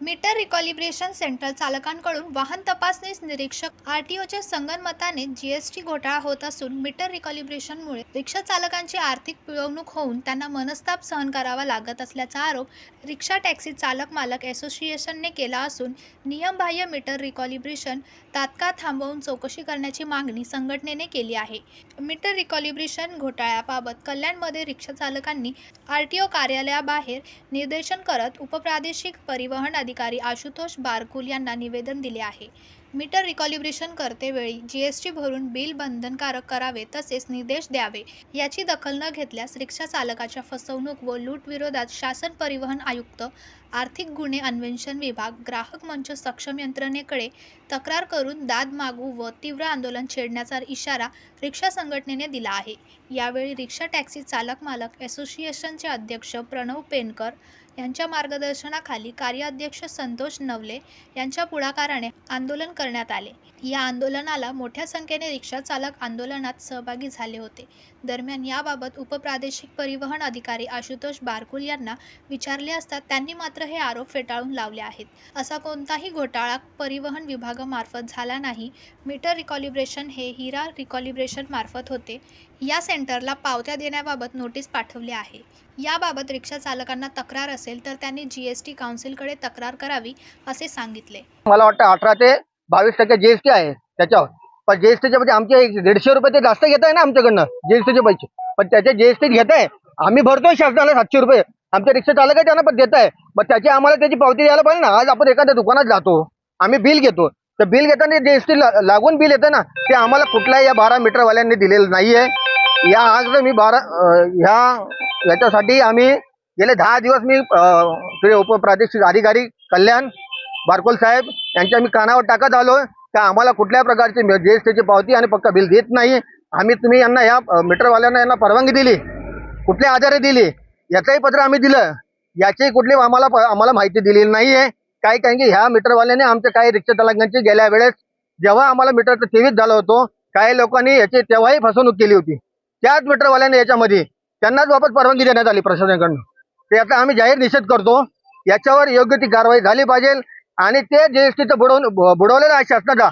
Metre रिकॉलिब्रेशन centre चालकांकडून वाहन तपासणीस निरीक्षक आर टी ओच्या संगनमताने जीएसटी घोटाळा होत असून मीटर रिकॉलिब्रेशनमुळे रिक्षा चालकांची आर्थिक पिळवणूक होऊन त्यांना मनस्ताप सहन करावा लागत असल्याचा आरोप रिक्षा टॅक्सी चालक मालक असोसिएशनने केला असून नियमबाह्य मीटर रिकॉलिब्रेशन तात्काळ थांबवून चौकशी करण्याची मागणी संघटनेने केली आहे. मीटर रिकॉलिब्रेशन घोटाळ्याबाबत कल्याणमध्ये रिक्षा चालकांनी आर टी ओ कार्यालयाबाहेर निर्देशन करत उपप्रादेशिक परिवहन अधिकारी आशुतोष बारकुल यांना निवेदन दिले आहे. मीटर रिकॉलिब्रेशन करतेवेळी जी एस टी भरून बिल बंधनकारक करावे तसेच निर्देश द्यावे. याची दखल न घेतल्यास रिक्षा चालकाच्या फसवणूक व लूट विरोधात शासन परिवहन आयुक्त आर्थिक गुन्हे अन्वेषण विभाग ग्राहक मंच सक्षम यंत्रणेकडे तक्रार करून दाद मागू व तीव्र आंदोलन छेडण्याचा इशारा रिक्षा संघटनेने दिला आहे. यावेळी रिक्षा टॅक्सी चालक मालक असोसिएशनचे अध्यक्ष प्रणव पेनकर यांच्या मार्गदर्शनाखाली कार्याध्यक्ष संतोष नवले यांच्या पुढाकाराने आंदोलन करण्यात आले. या आंदोलनाला मोठ्या संख्येने रिक्षा चालक आंदोलनात सहभागी झाले होते. दरम्यान याबाबत उपप्रादेशिक परिवहन अधिकारी आशुतोष बारकुल यांना विचारले असता त्यांनी मात्र हे आरोप फेटाळून लावले आहेत. असा कोणताही घोटाळा परिवहन विभागामार्फत झाला नाही. मीटर रिकॉलिब्रेशन हे हिरा रिकॉलिब्रेशन मार्फत होते. या सेंटरला पावत्या देण्याबाबत नोटीस पाठवली आहे. याबाबत रिक्षा चालकांना तक्रार असेल तर त्यांनी जी एस टी काउन्सिलकडे तक्रार करावी असे सांगितले. मला वाटतं अठरा ते बावीस टक्के जीएसटी आहे त्याच्यावर. पण जीएसटीचे म्हणजे आमचे दीडशे रुपये ते जास्त घेत आहे ना आमच्याकडनं जीएसटीचे पैसे. पण त्याचे जीएसटी घेत आहे आम्ही भरतोय शासनाला सातशे रुपये. आमच्या रिक्षा चालक आहे त्यांना पण देत आहे मग त्याची आम्हाला त्याची पावती द्यायला पाहिजे ना. आज आपण एखाद्या दुकानात जातो आम्ही बिल घेतो. तर बिल घेताना जे एस टी लागून बिल येतं ना ते आम्हाला कुठल्याही या बारा मीटरवाल्यांनी दिलेलं नाही आहे या आज मी बारा ह्या याच्यासाठी आम्ही गेले दहा दिवस मी अं, ते उपप्रादेशिक अधिकारी कल्याण बारकोल साहेब यांच्या मी कानावर टाकत आलो. का आम्हाला कुठल्या प्रकारची जी एस टीची पावती आणि पक्का बिल देत नाही. आम्ही तुम्ही यांना या मीटरवाल्यांना यांना परवानगी दिली. कुठल्या आधारे दिली? याचंही पत्र आम्ही दिलं. याची कुठली आम्हाला आम्हाला माहिती दिलेली नाही काय कारण की ह्या मीटरवाल्याने आमच्या काही रिक्षा चालकांची गेल्या वेळेस जेव्हा आम्हाला मीटरचं तेवीस झालं होतं काही लोकांनी याची तेव्हाही फसवणूक केली होती. त्याच मीटरवाल्याने याच्यामध्ये त्यांनाच वापस परवानगी देण्यात आली प्रशासनाकडून. ते याचा आम्ही जाहीर निषेध करतो. याच्यावर योग्य ती कारवाई झाली पाहिजे आणि ते जीएसटीचं बुडवून बुडवलेलं आहे शासनाचा.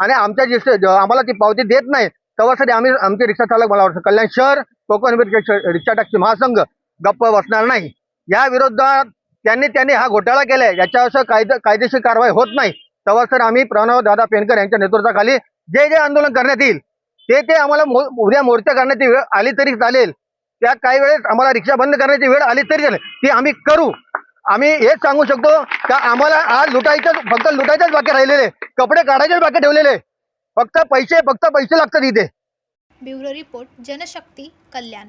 आणि आमच्या जीएसटी आम्हाला ती पावती देत नाही. तेव्हासाठी आम्ही आमचे रिक्षा चालक मला वाटतं कल्याण शहर कोकण रिक्षा रिक्षा टॅक्सी महासंघ गप्प बसणार नाही. या विरोधात त्यांनी त्यांनी हा घोटाळा केलाय. याच्यावर कायदे कायदेशीर कारवाई होत नाही. तेव्हा सर आम्ही प्रणव दादा पेनकर यांच्या नेतृत्वाखाली जे जे आंदोलन करण्यात येईल ते ते आम्हाला उद्या मोर्चा करण्याची वेळ आली तरी चालेल. त्या काही वेळेस आम्हाला रिक्षा बंद करण्याची वेळ आली तरी चालेल. ती आम्ही करू. आम्ही हेच सांगू शकतो का आम्हाला आज लुटायचं फक्त लुटायचेच बाकी राहिलेले. कपडे काढायचेच बाकी ठेवलेले. फक्त पैसे फक्त पैसे लागतात इथे. Bureau report Janshakti Kalyan.